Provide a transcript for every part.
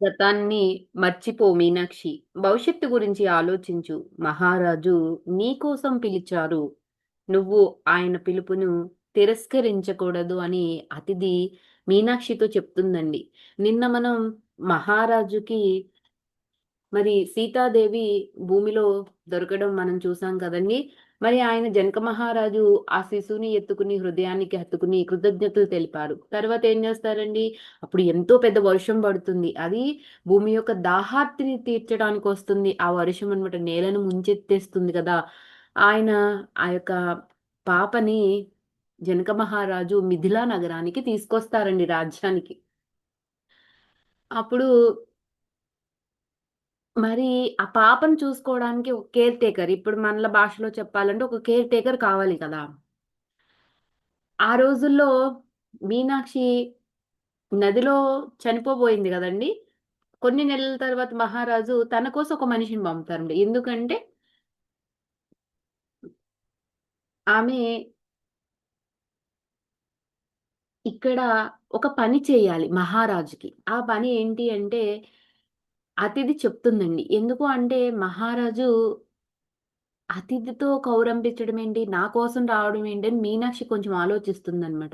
గతాన్ని మర్చిపో మీనాక్షి. భవిష్యత్తు గురించి ఆలోచించు. మహారాజు నీకోసం పిలిచారు. నువ్వు ఆయన పిలుపును తిరస్కరించకూడదు అని అతిథి మీనాక్షితో చెప్తుందండి. నిన్న మనం మహారాజుకి మరి సీతాదేవి భూమిలో దొరకడం మనం చూసాం కదండీ! మరి ఆయన జనక మహారాజు ఆ శిశువుని ఎత్తుకుని హృదయానికి హత్తుకుని కృతజ్ఞతలు తెలిపారు. తర్వాత ఏం చేస్తారండి? అప్పుడు ఎంతో పెద్ద వర్షం పడుతుంది. అది భూమి యొక్క దాహార్తిని తీర్చడానికి వస్తుంది. ఆ వర్షం అనమాట నేలను ముంచెత్తేస్తుంది కదా! ఆయన ఆ యొక్క పాపని జనక మహారాజు మిథిలా నగరానికి తీసుకొస్తారండి రాజ్యానికి. అప్పుడు మరి ఆ పాపను చూసుకోవడానికి ఒక కేర్ టేకర్ ఇప్పుడు మనల భాషలో చెప్పాలంటే ఒక కేర్ టేకర్ కావాలి కదా! ఆ రోజుల్లో మీనాక్షి నదిలో చనిపోబోయింది కదండి కొన్ని నెలల తర్వాత మహారాజు తన కోసం ఒక మనిషిని పంపుతారండి. ఎందుకంటే ఆమె ఇక్కడ ఒక పని చేయాలి మహారాజుకి. ఆ పని ఏంటి అంటే అతిథి చెప్తుందండి. ఎందుకు అంటే మహారాజు అతిథితో కౌరంపించడం ఏంటి? నా కోసం రావడం ఏంటి? అని మీనాక్షి కొంచెం ఆలోచిస్తుందనమాట.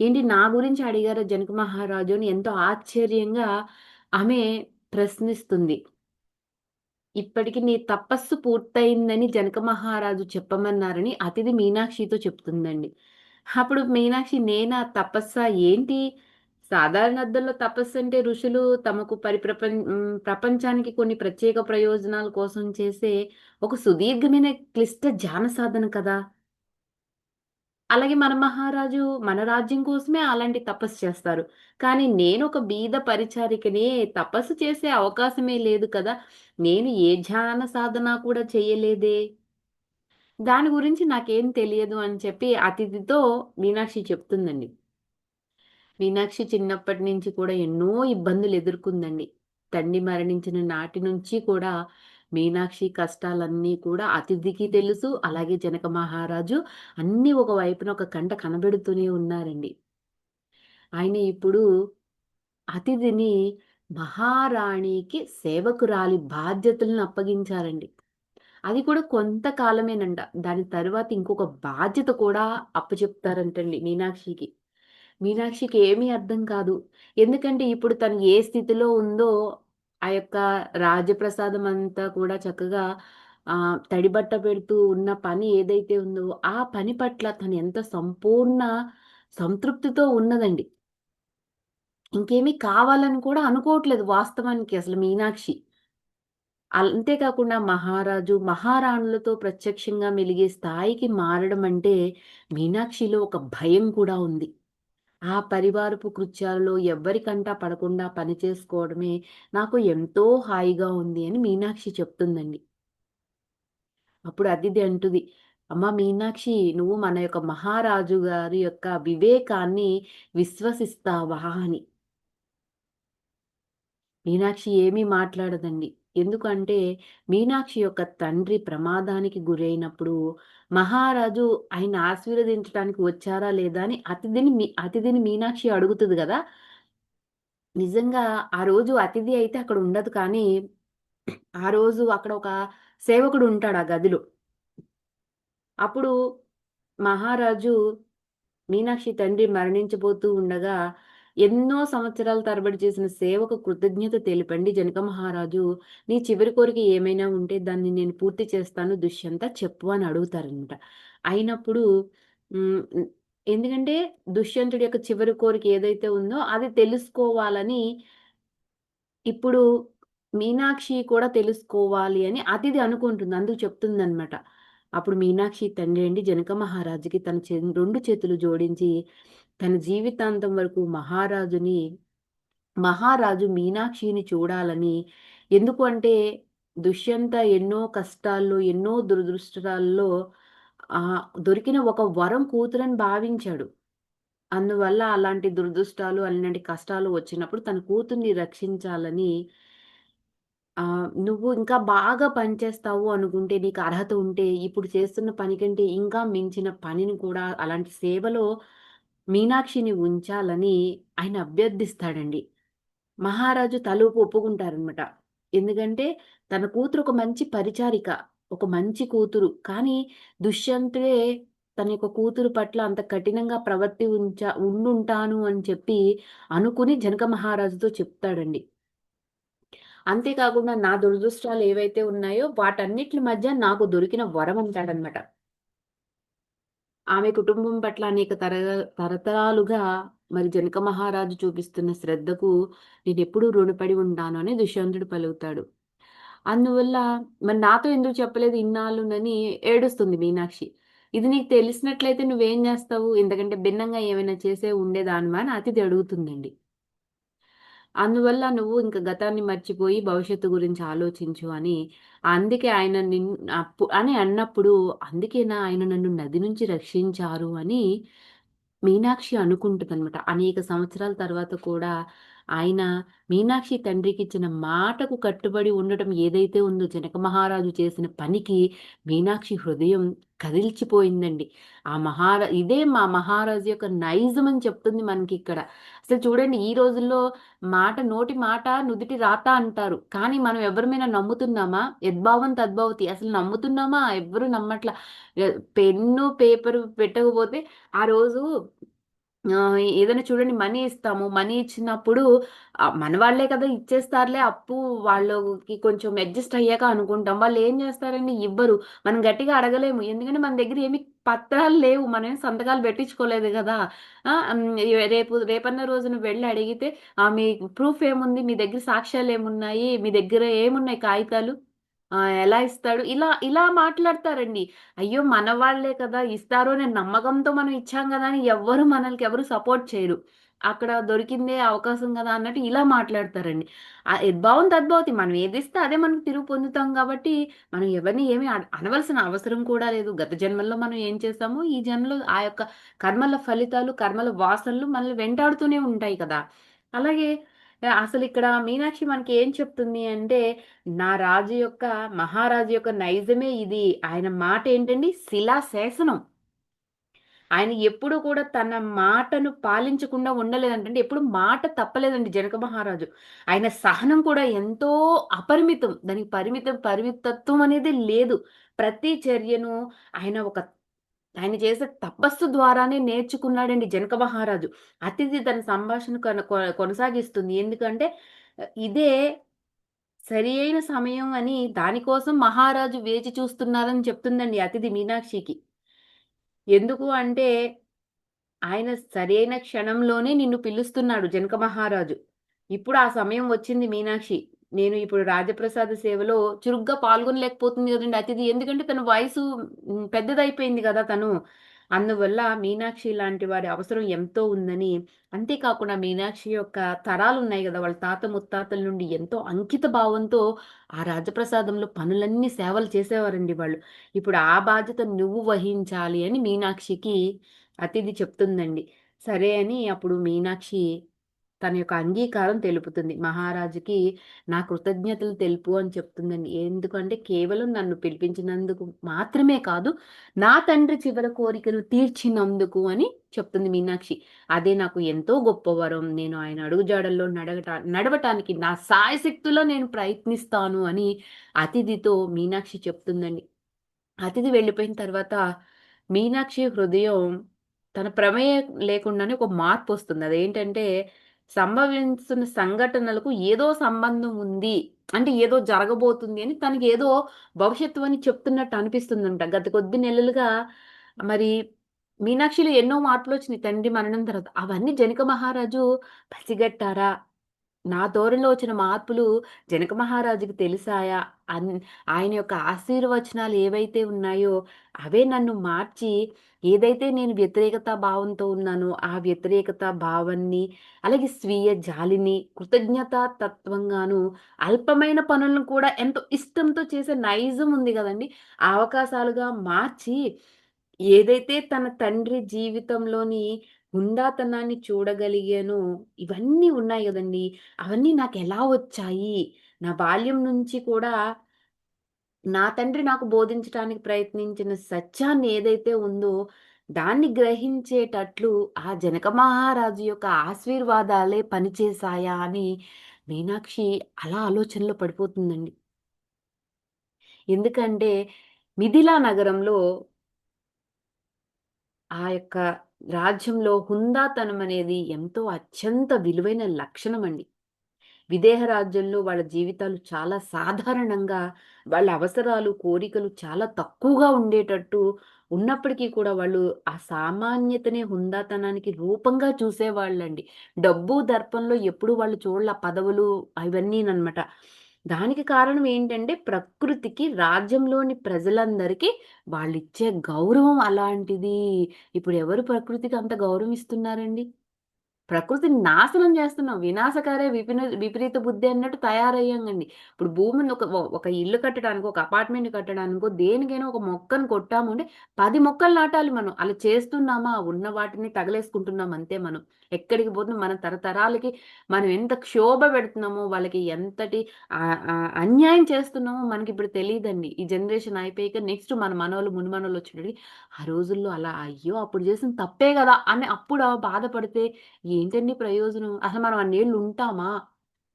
ఏంటి నా గురించి అడిగారు జనక మహారాజు అని ఎంతో ఆశ్చర్యంగా ఆమె ప్రశ్నిస్తుంది. ఇప్పటికి నీ తపస్సు పూర్తయిందని జనక మహారాజు చెప్పమన్నారని అతిథి మీనాక్షితో చెప్తుందండి. అప్పుడు మీనాక్షి నేనా తపస్స ఏంటి? సాధారణ అర్థంలో తపస్సంటే ఋషులు తమకు పరిప్రపం ప్రపంచానికి కొన్ని ప్రత్యేక ప్రయోజనాల కోసం చేసే ఒక సుదీర్ఘమైన క్లిష్ట ధ్యాన సాధన కదా! అలాగే మన మహారాజు మన రాజ్యం కోసమే అలాంటి తపస్సు చేస్తారు. కానీ నేను ఒక బీద పరిచారికనే తపస్సు చేసే అవకాశమే లేదు కదా! నేను ఏ ధ్యాన సాధన కూడా చేయలేదే! దాని గురించి నాకేం తెలియదు అని చెప్పి అతిథితో మీనాక్షి చెప్తుందండి. మీనాక్షి చిన్నప్పటి నుంచి కూడా ఎన్నో ఇబ్బందులు ఎదుర్కొందండి. తండ్రి మరణించిన నాటి నుంచి కూడా మీనాక్షి కష్టాలన్నీ కూడా అతిథికి తెలుసు. అలాగే జనక మహారాజు అన్నీ ఒక వైపున ఒక కంట కనబెడుతూనే ఉన్నారండి. ఆయన ఇప్పుడు అతిథిని మహారాణికి సేవకురాలి బాధ్యతలను అప్పగించారండి. అది కూడా కొంతకాలమేనంట. దాని తర్వాత ఇంకొక బాధ్యత కూడా అప్పచెప్తారంటండి మీనాక్షికి. మీనాక్షికి ఏమీ అర్థం కాదు. ఎందుకంటే ఇప్పుడు తను ఏ స్థితిలో ఉందో ఆ యొక్క రాజప్రసాదం అంతా కూడా చక్కగా తడిబట్ట పెడుతూ ఉన్న పని ఏదైతే ఉందో ఆ పని పట్ల తను ఎంత సంపూర్ణ సంతృప్తితో ఉన్నదండి. ఇంకేమీ కావాలని కూడా అనుకోవట్లేదు వాస్తవానికి అసలు మీనాక్షి. అంతేకాకుండా మహారాజు, మహారాణులతో ప్రత్యక్షంగా మెలిగే స్థాయికి మారడం అంటే మీనాక్షిలో ఒక భయం కూడా ఉంది. ఆ పరివారపు కృత్యాలలో ఎవ్వరికంటా పడకుండా పని చేసుకోవడమే నాకు ఎంతో హాయిగా ఉంది అని మీనాక్షి చెప్తుందండి. అప్పుడు అతిథి అంటుంది, అమ్మ మీనాక్షి నువ్వు మన యొక్క మహారాజు గారి యొక్క వివేకాన్ని విశ్వసిస్తావా?" అని. మీనాక్షి ఏమీ మాట్లాడదండి. ఎందుకంటే మీనాక్షి యొక్క తండ్రి ప్రమాదానికి గురైనప్పుడు మహారాజు ఆయన ఆశీర్వదించడానికి వచ్చారా లేదా అని అతిథిని మీ అతిథిని మీనాక్షి అడుగుతుంది కదా నిజంగా ఆ రోజు అతిథి అయితే అక్కడ ఉండదు కానీ, ఆ రోజు అక్కడ ఒక సేవకుడు ఉంటాడు ఆ గదిలో. అప్పుడు మహారాజు మీనాక్షి తండ్రి మరణించబోతూ ఉండగా, ఎన్నో సంవత్సరాల తరబడి చేసిన సేవకు కృతజ్ఞత తెలిపండి జనక మహారాజు, నీ చివరి కోరిక ఏమైనా ఉంటే దాన్ని నేను పూర్తి చేస్తాను దుష్యంత చెప్పు అని అడుగుతారనమాట. అయినప్పుడు ఎందుకంటే దుష్యంతుడి యొక్క చివరి కోరిక ఏదైతే ఉందో అది తెలుసుకోవాలని ఇప్పుడు మీనాక్షి కూడా తెలుసుకోవాలి అని అతిథి అనుకుంటుంది. అందుకు చెప్తుందనమాట. అప్పుడు మీనాక్షి తండ్రి అండి జనక మహారాజుకి తన రెండు చేతులు జోడించి తన జీవితాంతం వరకు మహారాజుని మహారాజు మీనాక్షిని చూడాలని ఎందుకు అంటే దుష్యంత ఎన్నో కష్టాల్లో, ఎన్నో దురదృష్టాల్లో ఆ దొరికిన ఒక వరం కూతురని భావించాడు. అందువల్ల అలాంటి దురదృష్టాలు, అలాంటి కష్టాలు వచ్చినప్పుడు తన కూతుర్ని రక్షించాలని నువ్వు ఇంకా బాగా పని చేస్తావు అనుకుంటే, నీకు అర్హత ఉంటే, ఇప్పుడు చేస్తున్న పని కంటే ఇంకా మించిన పనిని కూడా అలాంటి సేవలో మీనాక్షిని ఉంచాలని ఆయన అభ్యర్థిస్తాడండి. మహారాజు తలూపు ఒప్పుకుంటారనమాట. ఎందుకంటే తన కూతురు ఒక మంచి పరిచారిక. ఒక మంచి కూతురు. కానీ దుష్యంతుడే తన యొక్క కూతురు పట్ల అంత కఠినంగా ప్రవర్తి ఉంచ ఉండుంటాను అని చెప్పి అనుకుని జనక మహారాజుతో చెప్తాడండి. అంతేకాకుండా నా దురదృష్టాలు ఏవైతే ఉన్నాయో వాటన్నిటి మధ్య నాకు దొరికిన వరం అంటాడనమాట. ఆమె కుటుంబం పట్ల అనేక తర తరతరాలుగా మరి జనక మహారాజు చూపిస్తున్న శ్రద్ధకు నేను ఎప్పుడూ రుణపడి ఉంటాను అని దుష్యంతుడు పలుకుతాడు. అందువల్ల మరి నాతో ఎందుకు చెప్పలేదు ఇన్నాళ్ళునని ఏడుస్తుంది మీనాక్షి. ఇది నీకు తెలిసినట్లయితే నువ్వేం చేస్తావు ఇంతకంటే భిన్నంగా ఏమైనా చేసే ఉండేదానివా అని అతిథి అడుగుతుందండి. అందువల్ల నువ్వు ఇంక గతాన్ని మర్చిపోయి భవిష్యత్తు గురించి ఆలోచించు అని అందుకే ఆయన నిన్ అప్పు అని అన్నప్పుడు అందుకేనా ఆయన నన్ను నది నుంచి రక్షించారు అని మీనాక్షి అనుకుంటదనమాట. అనేక సంవత్సరాల తర్వాత కూడా ఆయన మీనాక్షి తండ్రికి ఇచ్చిన మాటకు కట్టుబడి ఉండటం ఏదైతే ఉందో జనక మహారాజు చేసిన పనికి మీనాక్షి హృదయం కదిల్చిపోయిందండి. ఆ మహారా ఇదే మా మహారాజు యొక్క నైజం అని చెప్తుంది మనకి ఇక్కడ అసలు చూడండి ఈ రోజుల్లో మాట నోటి మాట నుదిటి రాత అంటారు. కానీ మనం ఎవరి మీద నమ్ముతున్నామా? యద్భావం తద్భవతి. అసలు నమ్ముతున్నామా? ఎవ్వరు నమ్మట్ల. పెన్ను, పేపర్ పెట్టకపోతే ఆ రోజు ఏదైనా చూడండి మనీ ఇస్తాము. మనీ ఇచ్చినప్పుడు మన వాళ్ళే కదా ఇచ్చేస్తారులే అప్పు వాళ్ళకి కొంచెం అడ్జస్ట్ అయ్యాక అనుకుంటాం. వాళ్ళు ఏం చేస్తారండి ఇవ్వరు. మనం గట్టిగా అడగలేము. ఎందుకంటే మన దగ్గర ఏమి పత్రాలు లేవు. మనం సంతకాలు పెట్టించుకోలేదు కదా! రేపు రేపన్న రోజున వెళ్ళి అడిగితే మీ ప్రూఫ్ ఏముంది? మీ దగ్గర సాక్ష్యాలు ఏమున్నాయి? మీ దగ్గర ఏమున్నాయి కాగితాలు? ఎలా ఇస్తాడు? ఇలా ఇలా మాట్లాడతారండి. అయ్యో! మన వాళ్ళే కదా! ఇస్తారు అనే నమ్మకంతో మనం ఇచ్చాం కదా అని ఎవ్వరు మనల్కి ఎవరు సపోర్ట్ చేయరు. అక్కడ దొరికిందే అవకాశం కదా అన్నట్టు ఇలా మాట్లాడతారండి. ఆహ్, యద్భావం తద్భవతి. మనం ఏదిస్తే అదే మనం తిరుగు పొందుతాం కాబట్టి మనం ఎవరిని ఏమి అన అనవలసిన అవసరం కూడా లేదు. గత జన్మల్లో మనం ఏం చేస్తామో ఈ జన్మలో ఆ యొక్క కర్మల ఫలితాలు, కర్మల వాసనలు మనల్ని వెంటాడుతూనే ఉంటాయి కదా! అలాగే అసలు ఇక్కడ మీనాక్షి మనకి ఏం చెప్తుంది అంటే, నా రాజు యొక్క మహారాజు యొక్క నైజమే ఇది. ఆయన మాట ఏంటండి శిలాశాసనం. ఆయన ఎప్పుడు కూడా తన మాటను పాలించకుండా ఉండలేదంట. ఎప్పుడు మాట తప్పలేదండి జనక మహారాజు. ఆయన సహనం కూడా ఎంతో అపరిమితం. దానికి పరిమితం పరిమితత్వం అనేది లేదు. ప్రతి చర్యను ఆయన ఒక ఆయన చేసే తపస్సు ద్వారానే నేర్చుకున్నాడండి జనక మహారాజు. అతిథి తన సంభాషణ కొ కొనసాగిస్తుంది. ఎందుకంటే ఇదే సరి అయిన సమయం అని దానికోసం మహారాజు వేచి చూస్తున్నారని చెప్తుందండి అతిథి మీనాక్షికి. ఎందుకు అంటే ఆయన సరైన క్షణంలోనే నిన్ను పిలుస్తున్నాడు జనక మహారాజు. ఇప్పుడు ఆ సమయం వచ్చింది మీనాక్షి. నేను ఇప్పుడు రాజప్రసాద సేవలో చురుగ్గా పాల్గొనలేకపోతుంది కదండి అతిథి. ఎందుకంటే తన వయసు పెద్దదైపోయింది కదా తను. అందువల్ల మీనాక్షి లాంటి వారి అవసరం ఎంతో ఉందని, అంతేకాకుండా మీనాక్షి యొక్క తరాలు ఉన్నాయి కదా వాళ్ళ తాత ముత్తాతల నుండి ఎంతో అంకిత భావంతో ఆ రాజప్రసాదంలో పనులన్నీ సేవలు చేసేవారండి వాళ్ళు. ఇప్పుడు ఆ బాధ్యత నువ్వు వహించాలి అని మీనాక్షికి అతిథి చెప్తుందండి. సరే అని అప్పుడు మీనాక్షి తన యొక్క అంగీకారం తెలుపుతుంది. మహారాజుకి నా కృతజ్ఞతలు తెలుపు అని చెప్తుందండి. ఎందుకంటే కేవలం నన్ను పిలిపించినందుకు మాత్రమే కాదు, నా తండ్రి చివరి కోరికను తీర్చినందుకు అని చెప్తుంది మీనాక్షి. అదే నాకు ఎంతో గొప్ప వరం. నేను ఆయన అడుగుజాడల్లో నడగట నడవటానికి నా సాయశక్తిలో నేను ప్రయత్నిస్తాను అని అతిథితో మీనాక్షి చెప్తుందండి. అతిథి వెళ్ళిపోయిన తర్వాత మీనాక్షి హృదయం తన ప్రమేయం లేకుండానే ఒక మార్పు వస్తుంది అదేంటంటే సంభవిస్తున్న సంఘటనలకు ఏదో సంబంధం ఉంది. అంటే ఏదో జరగబోతుంది అని తనకి ఏదో భవిష్యత్తు అని చెప్తున్నట్టు అనిపిస్తుందంట. గత కొద్ది నెలలుగా మరి మీనాక్షిలో ఎన్నో మార్పులొచ్చినాయి తండ్రి మరణం తర్వాత. అవన్నీ జనక మహారాజు పసిగట్టారా? నా ధోరణిలో వచ్చిన మార్పులు జనక మహారాజుకి తెలిసాయా? అన్ ఆయన యొక్క ఆశీర్వచనాలు ఏవైతే ఉన్నాయో అవే నన్ను మార్చి ఏదైతే నేను వ్యతిరేకత భావంతో ఉన్నానో ఆ వ్యతిరేకత భావాన్ని అలాగే స్వీయ జాలిని కృతజ్ఞతా తత్వంగాను అల్పమైన పనులను కూడా ఎంతో ఇష్టంతో చేసే నైజం ఉంది కదండి అవకాశాలుగా మార్చి ఏదైతే తన తండ్రి జీవితంలోని హుందాతనాన్ని చూడగలిగాను ఇవన్నీ ఉన్నాయి కదండి అవన్నీ నాకు ఎలా వచ్చాయి? నా బాల్యం నుంచి కూడా నా తండ్రి నాకు బోధించటానికి ప్రయత్నించిన సత్యాన్ని ఏదైతే ఉందో, దాన్ని గ్రహించేటట్లు ఆ జనక మహారాజు యొక్క ఆశీర్వాదాలే పనిచేశాయా అని మీనాక్షి అలా ఆలోచనలో పడిపోతుందండి. ఎందుకంటే మిథిలా నగరంలో ఆ యొక్క రాజ్యంలో హుందాతనం అనేది ఎంతో అత్యంత విలువైన లక్షణమండి. విదేహ రాజ్యంలో వాళ్ళ జీవితాలు చాలా సాధారణంగా వాళ్ళ అవసరాలు, కోరికలు చాలా తక్కువగా ఉండేటట్టు ఉన్నప్పటికీ కూడా వాళ్ళు ఆ సామాన్యతనే హుందాతనానికి రూపంగా చూసేవాళ్ళండి. డబ్బు, దర్పంలో ఎప్పుడు వాళ్ళు చూడాల పదవులు అవన్నీననమాట. దానికి కారణం ఏంటంటే ప్రకృతికి, రాజ్యంలోని ప్రజలందరికీ వాళ్ళిచ్చే గౌరవం అలాంటిది. ఇప్పుడు ఎవరు ప్రకృతికి అంత గౌరవం ఇస్తున్నారండి? ప్రకృతిని నాశనం చేస్తున్నాం. వినాశకారే విపిన విపరీత బుద్ధి అన్నట్టు తయారయ్యాంగండి. ఇప్పుడు భూమిని ఒక ఒక ఇల్లు కట్టడానికో, ఒక అపార్ట్‌మెంట్ కట్టడానికో, దేనికైనా ఒక మొక్కను కొట్టాము అంటే పది మొక్కలు నాటాలి మనం. అలా చేస్తున్నామా? ఉన్న వాటిని తగలేసుకుంటున్నాం అంతే మనం. ఎక్కడికి పోతుంది మన తరతరాలకి మనం ఎంత క్షోభ పెడుతున్నామో, వాళ్ళకి ఎంతటి అన్యాయం చేస్తున్నామో మనకిప్పుడు తెలియదండి ఈ జనరేషన్ అయిపోయాక నెక్స్ట్ మన మనవలు, మునిమనవలు వచ్చేటప్పటికి ఆ రోజుల్లో అలా అయ్యో! అప్పుడు చేసింది తప్పే కదా అని అప్పుడు బాధపడితే ఏంటండి ప్రయోజనం? అసలు మనం అన్నేళ్ళు ఉంటామా?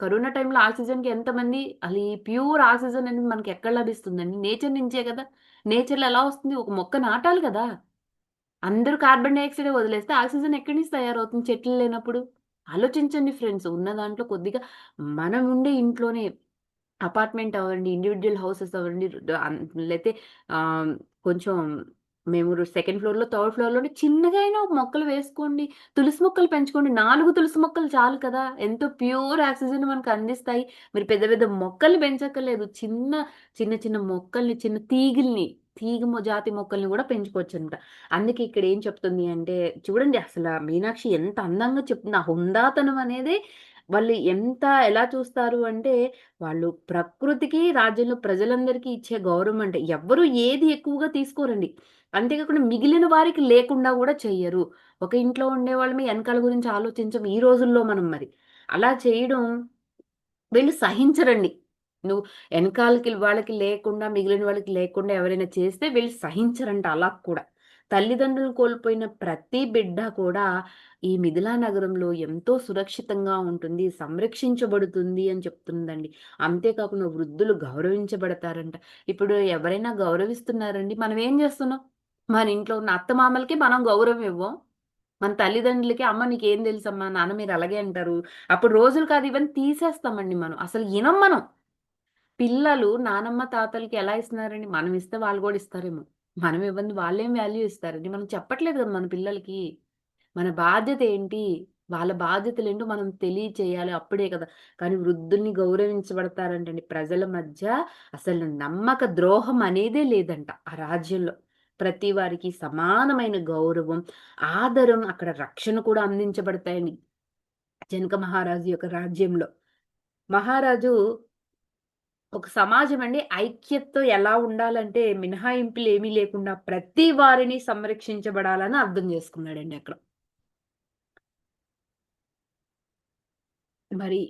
కరోనా టైంలో ఆక్సిజన్‌కి ఎంతమంది అది ప్యూర్ ఆక్సిజన్ అనేది మనకి ఎక్కడ లభిస్తుందండి? నేచర్ నుంచే కదా! నేచర్‌లో ఎలా వస్తుంది? ఒక మొక్క నాటాలి కదా! అందరూ కార్బన్ డైఆక్సైడ్ వదిలేస్తే ఆక్సిజన్ ఎక్కడి నుంచి తయారవుతుంది చెట్లు లేనప్పుడు? ఆలోచించండి ఫ్రెండ్స్. ఉన్న దాంట్లో కొద్దిగా మనం ఉండే ఇంట్లోనే అపార్ట్‌మెంట్ అవ్వండి, ఇండివిజువల్ హౌసెస్ అవ్వండి, లేతే కొంచెం మేము సెకండ్ సెకండ్ ఫ్లోర్‌లో, థర్డ్ ఫ్లోర్‌లోనే చిన్నగా అయినా ఒక మొక్కలు వేసుకోండి. తులసి మొక్కలు పెంచుకోండి. నాలుగు తులసి మొక్కలు చాలు కదా! ఎంతో ప్యూర్ ఆక్సిజన్ మనకు అందిస్తాయి. మీరు పెద్ద పెద్ద మొక్కల్ని పెంచక్కర్లేదు. చిన్న, చిన్న చిన్న మొక్కల్ని, చిన్న తీగల్ని, తీగ మొ జాతి మొక్కల్ని కూడా పెంచుకోవచ్చు అనమాట అందుకే ఇక్కడ ఏం చెప్తుంది అంటే చూడండి అసలు మీనాక్షి ఎంత అందంగా చెప్తుంది. ఆ హుందాతనం అనేది వాళ్ళు ఎంత ఎలా చూస్తారు అంటే వాళ్ళు ప్రకృతికి, రాజ్యంలో ప్రజలందరికీ ఇచ్చే గౌరవం అంటే ఎవ్వరు ఏది ఎక్కువగా తీసుకోరండి. అంతేకాకుండా మిగిలిన వారికి లేకుండా కూడా చెయ్యరు. ఒక ఇంట్లో ఉండే వాళ్ళమే వెనకాల గురించి ఆలోచించం ఈ రోజుల్లో మనం మరి. అలా చేయడం వీళ్ళు సహించరండి. నువ్వు వెనకాలకి వాళ్ళకి లేకుండా, మిగిలిన వాళ్ళకి లేకుండా ఎవరైనా చేస్తే వీళ్ళు సహించరంట అలా కూడా. తల్లిదండ్రులను కోల్పోయిన ప్రతి బిడ్డ కూడా ఈ మిథిలా నగరంలో ఎంతో సురక్షితంగా ఉంటుంది, సంరక్షించబడుతుంది అని చెప్తుందండి. అంతేకాకుండా వృద్ధులు గౌరవించబడతారంట. ఇప్పుడు ఎవరైనా గౌరవిస్తున్నారండి? మనం ఏం చేస్తున్నాం? మన ఇంట్లో ఉన్న అత్తమామలకి మనం గౌరవం ఇవ్వం. మన తల్లిదండ్రులకి "అమ్మ నీకేం తెలుసమ్మా? నాన్న మీరు అలాగే అంటారు." అప్పుడు రోజులు కాదు ఇవన్నీ తీసేస్తామండి మనం. అసలు ఇనం మనం. పిల్లలు నానమ్మ, తాతలకి ఎలా ఇస్తున్నారండి? మనం ఇస్తే వాళ్ళు కూడా ఇస్తారేమో! మనం ఇవ్వండి వాళ్ళేం వాల్యూ ఇస్తారండి? మనం చెప్పట్లేదు కదా మన పిల్లలకి. మన బాధ్యత ఏంటి? వాళ్ళ బాధ్యతలు ఏంటో మనం తెలియచేయాలి. అప్పుడే కదా! కానీ వృద్ధుల్ని గౌరవించబడతారంటండి. ప్రజల మధ్య అసలు నమ్మక ద్రోహం అనేదే లేదంట ఆ రాజ్యంలో. ప్రతి వారికి సమానమైన గౌరవం, ఆదరం, అక్కడ రక్షణ కూడా అందించబడతాయని జనక మహారాజు యొక్క రాజ్యంలో. మహారాజు ఒక సమాజం అండి ఐక్యతతో ఎలా ఉండాలంటే మినహాయింపులు ఏమీ లేకుండా ప్రతి వారిని సంరక్షించబడాలని అర్థం చేసుకున్నాడండి అక్కడ. మరి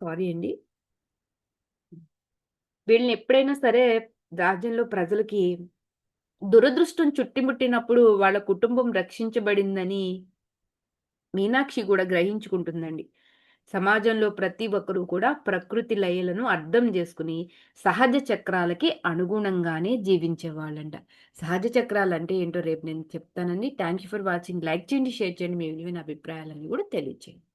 సారీ అండి. వీళ్ళని ఎప్పుడైనా సరే రాజ్యంలో ప్రజలకి దురదృష్టం చుట్టిముట్టినప్పుడు వాళ్ళ కుటుంబం రక్షించబడిందని మీనాక్షి కూడా గ్రహించుకుంటుందండి. సమాజంలో ప్రతి ఒక్కరూ కూడా ప్రకృతి లయలను అర్థం చేసుకుని సహజ చక్రాలకి అనుగుణంగానే జీవించేవాళ్ళంట. సహజ చక్రాలంటే ఏంటో రేపు నేను చెప్తానండి. Thank you for watching. Like చేయండి, షేర్ చేయండి. మీ విలువైన అభిప్రాయాలని కూడా తెలియచేయండి.